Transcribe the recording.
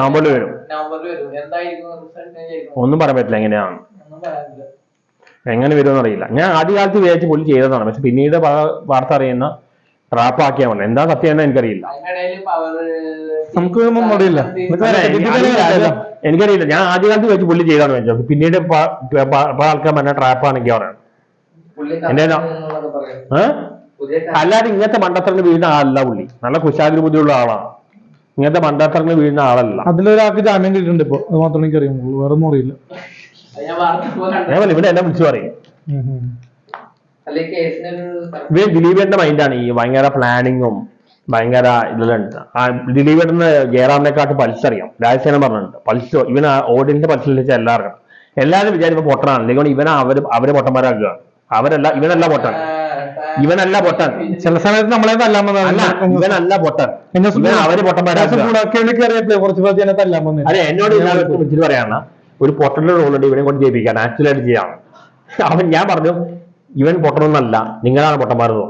നവംബറിൽ വരും. ഒന്നും പറയാൻ പറ്റില്ല എങ്ങനെയാണ് എങ്ങനെ വരുമെന്ന് അറിയില്ല. ഞാൻ ആദ്യകാലത്ത് വിചാരിച്ച് പുള്ളി ചെയ്തതാണ്. പക്ഷെ പിന്നീട് വാർത്ത അറിയുന്ന ട്രാപ്പാക്കിയാ മതി. എന്താ സത്യം എന്ന് എനിക്കറിയില്ല. നമുക്ക് അറിയില്ല. എനിക്കറിയില്ല. ഞാൻ ആദ്യകാലത്ത് വെച്ച് പുള്ളി ചെയ്താണ് വെച്ചത് പിന്നീട് ആൾക്കാർ പറഞ്ഞ ട്രാപ്പ് ആണെങ്കിൽ പറയണം എന്റെ ഏഹ് അല്ലാതെ ഇങ്ങനത്തെ മണ്ടത്തരങ്ങൾ വീഴുന്ന ആളല്ല പുള്ളി. നല്ല കുശാഗ്ര ബുദ്ധിയുള്ള ആളാണ്. ഇങ്ങനത്തെ മണ്ടത്തരങ്ങൾ വീഴുന്ന ആളല്ല. അതിലൊരാൾക്ക് ജാമ്യം കിട്ടിയിട്ടുണ്ട് ഇപ്പൊ. അത് മാത്രമേ എനിക്ക് അറിയുള്ളൂ വേറെ ഒന്നും അറിയില്ല ഞാൻ. ഇവിടെ എന്നെ വിളിച്ചു പറയും. ഇവർ ദിലീപേട്ടന്റെ മൈൻഡാണ്. ഈ ഭയങ്കര പ്ലാനിങ്ങും ഭയങ്കര ഇതെല്ലാം ആ ദിലീപേട്ടന് ജയറാമിനെക്കാട്ട് പൾസ് അറിയാം രാജസേന പറഞ്ഞിട്ടുണ്ട്. പൾസ് ഇവന് ഓഡിയൻസിന്റെ പൾസിൽ വെച്ച് എല്ലാവർക്കും എല്ലാവരും വിചാരിക്കും പൊട്ടനാണ്. അല്ലെങ്കിൽ ഇവനെ അവർ അവരെ പൊട്ടന്മാരാക്കുക. അവരല്ല ഇവനല്ല പൊട്ടൻ ഇവനല്ല പൊട്ടൻ. ചില സമയത്ത് നമ്മളെ തല്ലാൻ അല്ല ഇവനല്ല പൊട്ടൻ. എന്നെ അവർ പൊട്ടന്മാരാക്കുക. കയറിയപ്പോഴേ കുറച്ച് പേർക്ക് എന്നെ തല്ലാൻ വന്നു അതെ എന്നോട് വിളിച്ചിട്ട് പറയാണ് ഒരു പൊട്ടന്റെ റോളുണ്ട് ഇവനെ കൊണ്ട് ചെയ്യിപ്പിക്കാൻ ആക്ച്വലായിട്ട് ചെയ്യാം. അവൻ ഞാൻ പറഞ്ഞു ഇവൻ പൊട്ടണമെന്നല്ല നിങ്ങളാണ് പൊട്ടന്മാരെന്നോ.